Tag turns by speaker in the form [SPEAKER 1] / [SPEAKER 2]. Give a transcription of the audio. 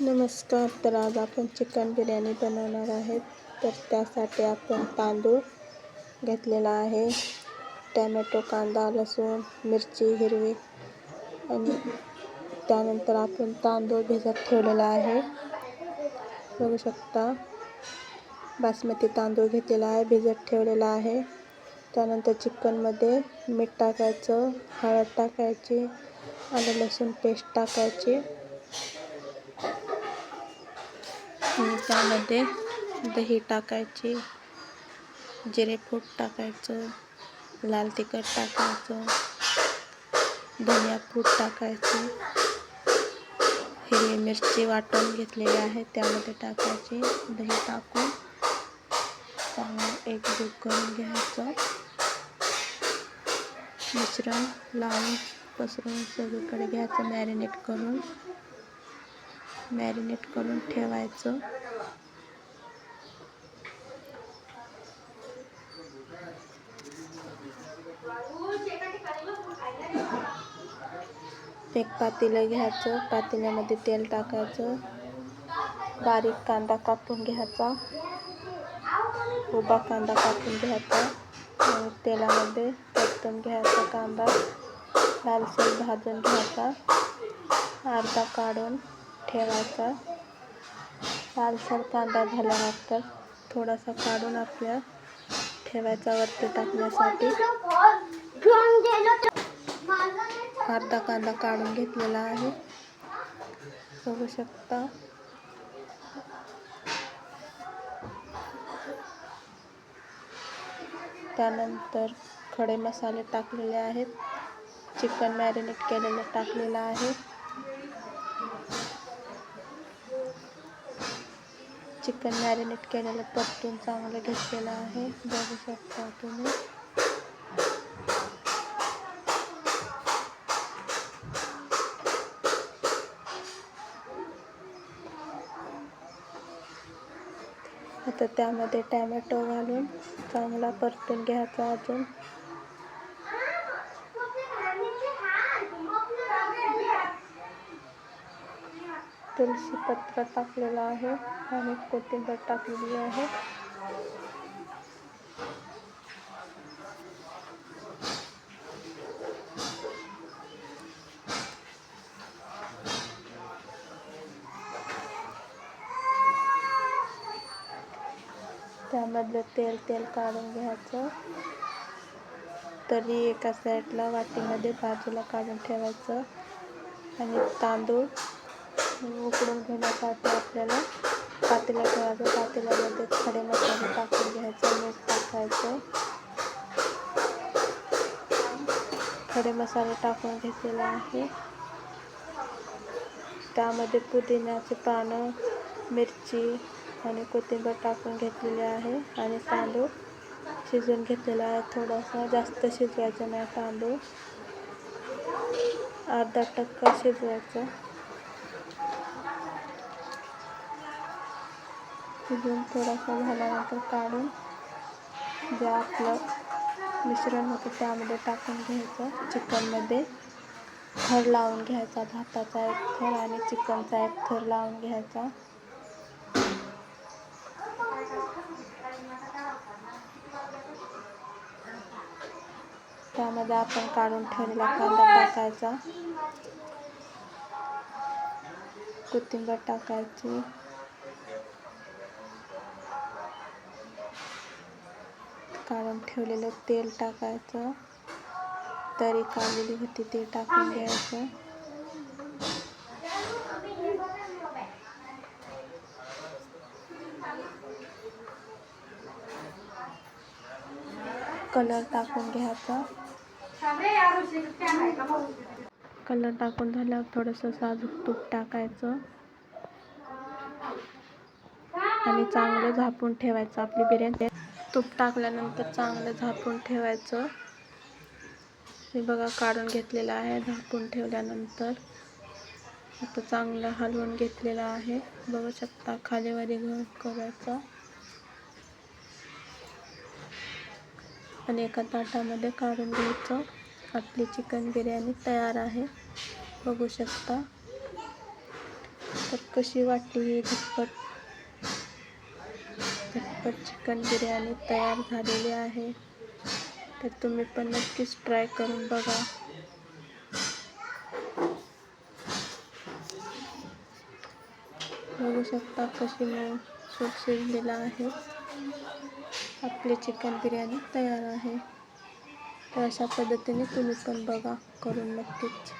[SPEAKER 1] नमस्कार तर आज आपण चिकन बिर्याणी बनवणार आहेत. तर त्यासाठी आपण तांदूळ घेतलेला आहे टॅमॅटो कांदा लसूण मिरची हिरवी आणि त्यानंतर आपण तांदूळ भिजत ठेवलेला आहे. बघू शकता बासमती तांदूळ घेतलेला आहे भिजत ठेवलेला आहे. त्यानंतर चिकनमध्ये मीठ टाकायचं हळद टाकायची आणि लसूण पेस्ट टाकायची. आणि त्यामध्ये दही टाकायची जिरेपूड टाकायचं लाल तिखट टाकायचं धनिया पूड टाकायची. हिरवी मिरची वाटून घेतलेली आहे त्यामध्ये टाकायची दही टाकून. चांगलं एकजीव करून घ्यायचं. मिश्रण लावून पसरून सगळीकडे घ्यायचं मॅरिनेट करून. मॅरिनेट करून ठेवायचं. एक पातेलं घ्यायचं. पातेल्यामध्ये तेल टाकायचं. बारीक कांदा कापून घ्यायचा. उभा कांदा कापून घ्यायचा. तेलामध्ये परतून घ्यायचा कांदा. लालसर भाजून घ्यायचा. अर्धा काढून ठेवायचा. लालसर कांदा झाल्यानंतर थोडासा काढून आपल्या ठेवायचा वरती टाकण्यासाठी. अर्धा कांदा काढून घेतलेला आहे. बघू शकता. त्यानंतर खडे मसाले टाकलेले आहेत. चिकन मॅरिनेट केलेलं टाकलेलं आहे. चिकन मॅरिनेट केलेलं परतून चांगलं घेतलेलं आहे. बघू शकता तुम्ही. आता त्यामध्ये टॅमॅटो घालून चांगला परतून घ्यायचा अजून. तुळशी पत्र टाकलेलं आहे आणि कोथिंबीर टाकलेली आहे. त्यामधलं तेल तेल काढून घ्यायचं. तरी एका साईडला वाटीमध्ये बाजूला काढून ठेवायचं. आणि तांदूळ उकडून घेण्यासाठी आपल्याला पातेला ठेवायचं पातेल्यामध्ये खडे मसाले टाकून घ्यायचं मीठ टाकायचं. खडे मसाले टाकून घेतलेला आहे. त्यामध्ये पुदिन्याचे पानं मिरची आणि कोथिंबीर टाकून घेतलेली आहे आणि तांदूळ शिजवून घेतलेला आहे. थोडासा जास्त शिजवायचं नाही तांदूळ. अर्धा टक्का शिजवायचं. शिजून थोडासा झाल्यानंतर काढून जे आपलं मिश्रण होतं त्यामध्ये टाकून घ्यायचं. चिकनमध्ये थर लावून घ्यायचा. भाताचा एक थर आणि चिकनचा एक थर लावून घ्यायचा. त्यामध्ये आपण काढून ठेवलेला कांदा टाकायचा. कोथिंबीर टाकायची. काढून ठेवलेलं तेल टाकायचं. तरी काढलेली होती ते टाकून घ्यायचं. कलर टाकून घ्यायचा. कलर टाकून झाल्यावर थोडंसं साजूक तूप टाकायचं. आणि चांगलं झापून ठेवायचं आपली बिर्याणी. तूप टाकल्यानंतर चांगलं झापून ठेवायचं. हे बघा काढून घेतलेलं आहे झापून ठेवल्यानंतर. आता चांगलं हलवून घेतलेलं आहे. बघू शकता खालीवरी घेऊन करायचं. आणि एका ताटामध्ये काढून घ्यायचं. आपली चिकन बिर्याणी तयार आहे. बघू शकता. तर कशी वाटली ही झटपट झटपट चिकन बिर्याणी तयार झालेली आहे. तर तुम्ही पण नक्कीच ट्राय करून बघा. बघू शकता कशी मग सूप शिजलेला आहे. आपली चिकन बिर्याणी तयार आहे. तर अशा पद्धतीने तुम्ही पण बघा करून नक्कीच.